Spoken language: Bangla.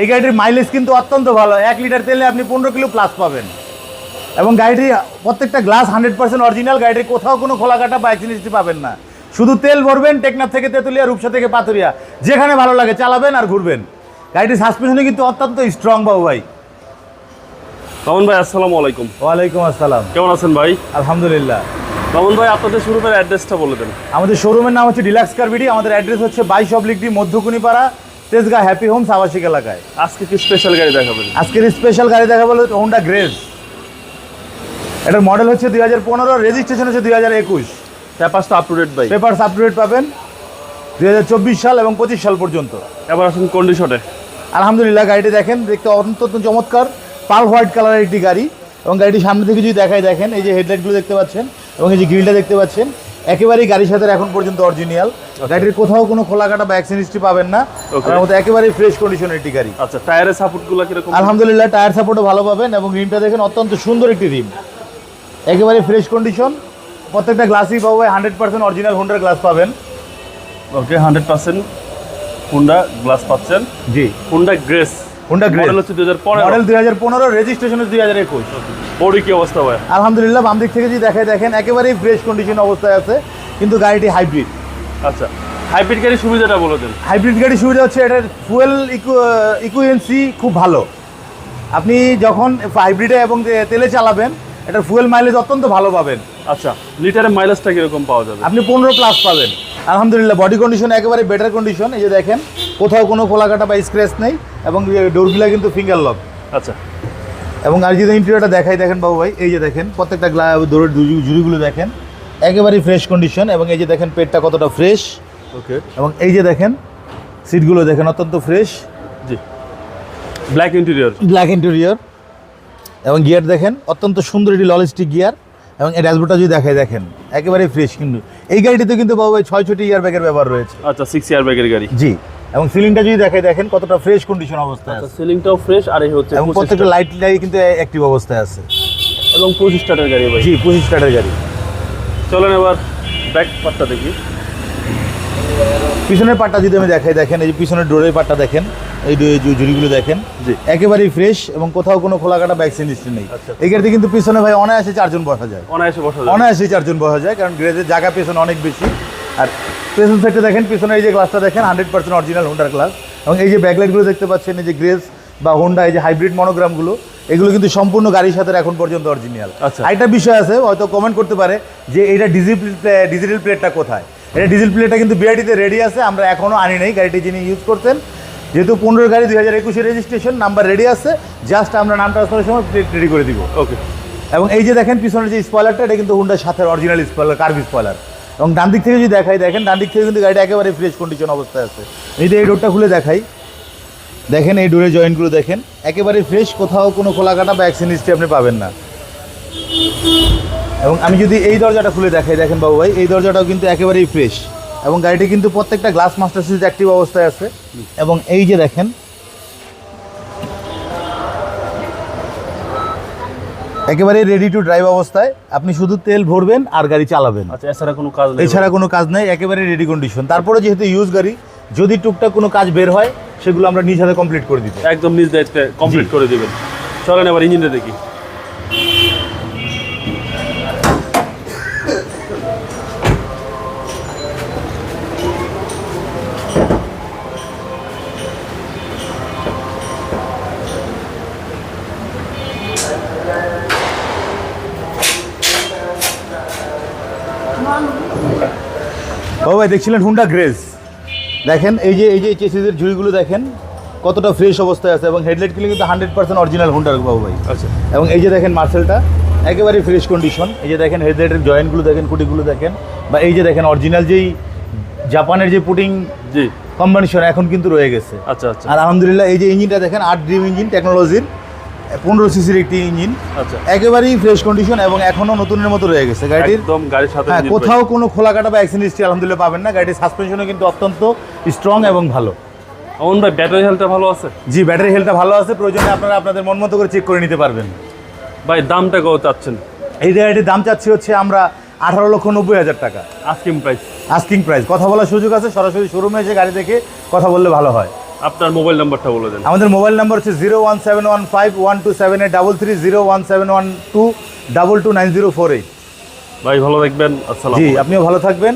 এই গাড়িটির মাইলেজ কিন্তু অত্যন্ত ভালো। এক লিটার তেলে আপনি পনেরো কিলো প্লাস পাবেন। এবং গাড়িটি প্রত্যেকটা গ্লাস হান্ড্রেড পার্সেন্ট অরিজিনাল গাড়িটির কোথাও কোনো খোলা কাটা বা অ্যাক্সিডেন্ট পাবেন না। শুধু তেল ভরবেন টেকনাফ থেকে তেঁতুলিয়া রূপসা থেকে পাতুরিয়া যেখানে ভালো লাগে চালাবেন আর ঘুরবেন। গাড়িটির সাসপেনশনে কিন্তু অত্যন্ত স্ট্রং বাবু ভাই। মামুন ভাই আসসালামু আলাইকুম। ওয়ালাইকুম আসসালাম। কেমন আছেন ভাই? আলহামদুলিল্লাহ। মামুন ভাই আপনাদের শোরুমের অ্যাড্রেসটা বলে দেন। আমাদের শোরুমের নাম হচ্ছে ডিলাক্স কারবিডি আমাদের অ্যাড্রেস হচ্ছে বাইশ oblique D Madhyakunipara Tejgaon happy homes আবাসিক এলাকায়। আজকে কি স্পেশাল গাড়ি দেখাবেন আজকের স্পেশাল গাড়ি দেখা বলো হোন্ডা গ্রেজ এটার মডেল হচ্ছে দুই হাজার পনেরো রেজিস্ট্রেশন হচ্ছে দুই হাজার একুশ। পেপারসটা আপ টু ডেট ভাই। পেপার আপ টু ডেট পাবেন দুই হাজার চব্বিশ সাল এবং পঁচিশ সাল পর্যন্ত। এবার আসুন কন্ডিশনে আলহামদুলিল্লাহ গাড়িটি দেখেন দেখতে অত্যন্ত চমৎকার। পাল হোয়াইট কালারের একটি গাড়ি এবং গাড়িটি সামনে থেকে যদি দেখায় দেখেন এই যে হেডলাইটগুলো দেখতে পাচ্ছেন এবং এই যে গ্রিলটা দেখতে পাচ্ছেন একেবারেই গাড়ির সাথে এখন পর্যন্ত অরিজিনাল গাড়ির কোথাও কোনো খোলা কাটা বা অ্যাক্সিডেন্ট হিস্ট্রি পাবেন না. তার মধ্যে একেবারেই ফ্রেশ কন্ডিশনের একটি গাড়ি। আচ্ছা টায়ারের সাপোর্টগুলো কীরকম? আলহামদুলিল্লাহ টায়ার সাপোর্টও ভালো পাবেন এবং রিমটা দেখেন অত্যন্ত সুন্দর একটি রিম। একেবারে ফ্রেশ কন্ডিশন প্রত্যেকটা গ্লাসই পাবো হান্ড্রেড পার্সেন্ট অরিজিনাল হোন্ডার গ্লাস পাবেন। Okay hundred percent Honda glass পাচ্ছেন। জি। Honda Grace Honda Grace। Model হচ্ছে দুই হাজার পনেরো। মডেল দুই হাজার পনেরো রেজিস্ট্রেশন দুই হাজার একুশ। বডি কি অবস্থা ভাই? আলহামদুলিল্লাহ বাম দিক থেকে যদি দেখায় দেখেন একেবারেই ফ্রেশ কন্ডিশন অবস্থায় আছে কিন্তু গাড়িটি হাইব্রিড আচ্ছা হাইব্রিড গাড়ির সুবিধাটা বলে দেন। হাইব্রিড গাড়ি সুবিধা হচ্ছে এটার ফুয়েল ইকুয়েন্সি খুব ভালো। আপনি যখন হাইব্রিডে এবং তেলে চালাবেন এটার ফুয়েল মাইলেজ অত্যন্ত ভালো পাবেন। আচ্ছা লিটারের মাইলেজটা কীরকম পাওয়া যাবে? আপনি পনেরো প্লাস পাবেন। আলহামদুলিল্লাহ বডি কন্ডিশন একেবারে বেটার কন্ডিশন এই যে দেখেন কোথাও কোনো খোলা কাটা বা স্ক্র্যাচ নেই। এবং ডোরগুলা কিন্তু ফিঙ্গার লক আচ্ছা। এবং আর যদি ইন্টেরিয়রটা দেখাই দেখেন বাবু ভাই এই যে দেখেন প্রত্যেকটা গ্লা ডোরের জুড়িগুলো দেখেন একেবারেই ফ্রেশ কন্ডিশন এবং এই যে দেখেন পেটটা কতটা ফ্রেশ ওকে এবং এই যে দেখেন সিটগুলো দেখেন অত্যন্ত ফ্রেশ জি। ব্ল্যাক ইন্টেরিয়র ব্ল্যাক ইন্টেরিয়র এবং গিয়ার দেখেন অত্যন্ত সুন্দর একটি ললিস্টিক গিয়ার এবং এই ড্যাশবোর্ডটা যদি দেখাই দেখেন একেবারেই ফ্রেশ কিন্তু। এই গাড়িটিতে কিন্তু বাবু ভাই ছয় ছটি ইয়ার ব্যাগের ব্যবহার রয়েছে। আচ্ছা সিক্স ইয়ার ব্যাগের গাড়ি। জি। এবং সিলিংটা যদি দেখে দেখেন কতটা ফ্রেশ কন্ডিশন অবস্থায় আচ্ছা আছে। সিলিংটাও ফ্রেশ আর এই হচ্ছে এবং প্রত্যেকটা লাইট লাইট কিন্তু অ্যাক্টিভ অবস্থায় আছে। এবং পঁচিশ স্টার্টের গাড়ি ভাই। জি পঁচিশ স্টার্টের গাড়ি। চলেন এবার ব্যাক পার্টটা দেখি। পিছনের পাটটা যদি আমি দেখাই দেখেন এই যে পিছনের ডোরের পাটটা দেখেন এই জুড়িগুলো দেখেন জি। একেবারেই ফ্রেশ এবং কোথাও কোনো খোলা কাটা ভ্যাকসিন হিস্ট্রি নেই। আচ্ছা। এই গাড়িতে কিন্তু পিছনে ভাই অনায়াসে চারজন বসা যায়। অনায়াসে বসা যাবে অনায়াসে চারজন বসা যায় কারণ গ্রেজের জায়গা পেছনে অনেক বেশি। আর পেছন সাইডে দেখেন পিছনে এই যে গ্লাসটা দেখেন হান্ড্রেড পার্সেন্ট অরিজিনাল হোন্ডার গ্লাস এবং এই যে ব্যাকলাইটগুলো দেখতে পাচ্ছেন এই যে গ্রেজ বা হোন্ডা এই যে হাইব্রিড মনোগ্রামগুলো এগুলো কিন্তু সম্পূর্ণ গাড়ির সাথে এখন পর্যন্ত অরিজিনাল আচ্ছা। আরেকটা বিষয় আছে হয়তো কমেন্ট করতে পারে যে এটা ডিজিল ডিজিটাল প্লেটটা কোথায়? এটা ডিজিল প্লেটটা কিন্তু বিআরটিতে রেডি আছে আমরা এখনও আনি নাই গাড়িটি যিনি ইউজ করতেন। যেহেতু পনেরো গাড়ি দুই হাজার একুশে রেজিস্ট্রেশন নাম্বার রেডি আছে জাস্ট আমরা নাম ট্রান্সফারের সময় প্লেট রেডি করে দিব। ওকে এবং এই যে দেখেন পিছনের যে স্পয়লারটা এটা কিন্তু হুন্ডার সাথে অরিজিনাল স্পয়লার কার্ভ স্পয়লার এবং ডান দিক থেকে যদি দেখাই, দেখেন, ডান দিক থেকে কিন্তু গাড়িটা একেবারে ফ্রেশ কন্ডিশন অবস্থায় আছে। এই যে এই ডোরটা খুলে দেখাই। দেখেন, এই ডোরের জয়েন্টগুলো দেখেন। একেবারে ফ্রেশ কোথাও কোনো খোলা কাটা বা অ্যাক্সিডেন্ট আপনি পাবেন না। এবং আমি যদি এই দরজাটা খুলে দেখাই, দেখেন বাবু ভাই, এই দরজাটাও কিন্তু একেবারেই ফ্রেশ এবং গাড়িটি কিন্তু প্রত্যেকটা গ্লাস মাস্টার সুইচ অ্যাক্টিভ অবস্থায় আছে। এবং এই যে দেখেন একেবারে রেডি টু ড্রাইভ অবস্থায়। আপনি শুধু তেল ভরবেন আর গাড়ি চালাবেন। আচ্ছা এছাড়া কোনো কাজ নেই? এছাড়া কোনো কাজ নেই একেবারে রেডি কন্ডিশন তারপরে যেহেতু ইউজ গাড়ি যদি টুকটাক কোনো কাজ বের হয় সেগুলো আমরা নিজ হাতে কমপ্লিট করে দিব একদম নিজ দায়িত্বে কমপ্লিট করে দেবেন। চলেন এবার ইঞ্জিনটা দেখি। বাবু ভাই দেখছিলেন হুন্ডা গ্রেজ দেখেন এই যে এই যে চেসিসের ঝুড়িগুলো দেখেন কতটা ফ্রেশ অবস্থায় আছে এবং হেডলাইটগুলো কিন্তু হান্ড্রেড পার্সেন্ট অরিজিনাল হুন্ডার বাবু ভাই। আচ্ছা। এবং এই যে দেখেন মার্সেলটা একেবারে ফ্রেশ কন্ডিশন এই যে দেখেন হেডলাইটের জয়েন্টগুলো দেখেন কুটিগুলো দেখেন বা এই যে দেখেন অরিজিনাল যেই জাপানের যে পুটিং জি। কম্বিনেশন এখন কিন্তু রয়ে গেছে। আচ্ছা আচ্ছা। আর আলহামদুলিল্লাহ এই যে ইঞ্জিনটা দেখেন আট ড্রিম ইঞ্জিন টেকনোলজির পনেরো সিসির একটি ইঞ্জিন। আচ্ছা। একেবারেই ফ্রেশ কন্ডিশন এবং এখনও নতুনের মতো রয়ে গেছে। গাড়িটির একদম গাড়ির সাথে হ্যাঁ কোথাও কোনো খোলা কাটা বা অ্যাক্সিডেন্ট হিস্ট্রি আলহামদুলিল্লাহ পাবেন না। গাড়ির সাসপেনশনও কিন্তু অত্যন্ত স্ট্রং এবং ভালো। অমন ভাই ব্যাটারি হেলথটা ভালো আছে? জি ব্যাটারি হেলথটা ভালো আছে। প্রয়োজনে আপনারা আপনাদের মন মতো করে চেক করে নিতে পারবেন। ভাই দামটা কত চাচ্ছেন? এই গাড়িটির দাম চাচ্ছি হচ্ছে আমরা আঠারো লক্ষ নব্বই হাজার টাকা। আস্কিং প্রাইস আস্কিং প্রাইস কথা বলার সুযোগ আছে। সরাসরি শোরুমে এসে গাড়ি দেখে কথা বললে ভালো হয়। আপনার মোবাইল নাম্বারটা বলে দেন। আমাদের মোবাইল নাম্বার হচ্ছে zero one seven one five one two seven eight double three zero one seven one two double two nine zero four eight. ভাই ভালো থাকবেন। আসসালাম জি আপনিও ভালো থাকবেন।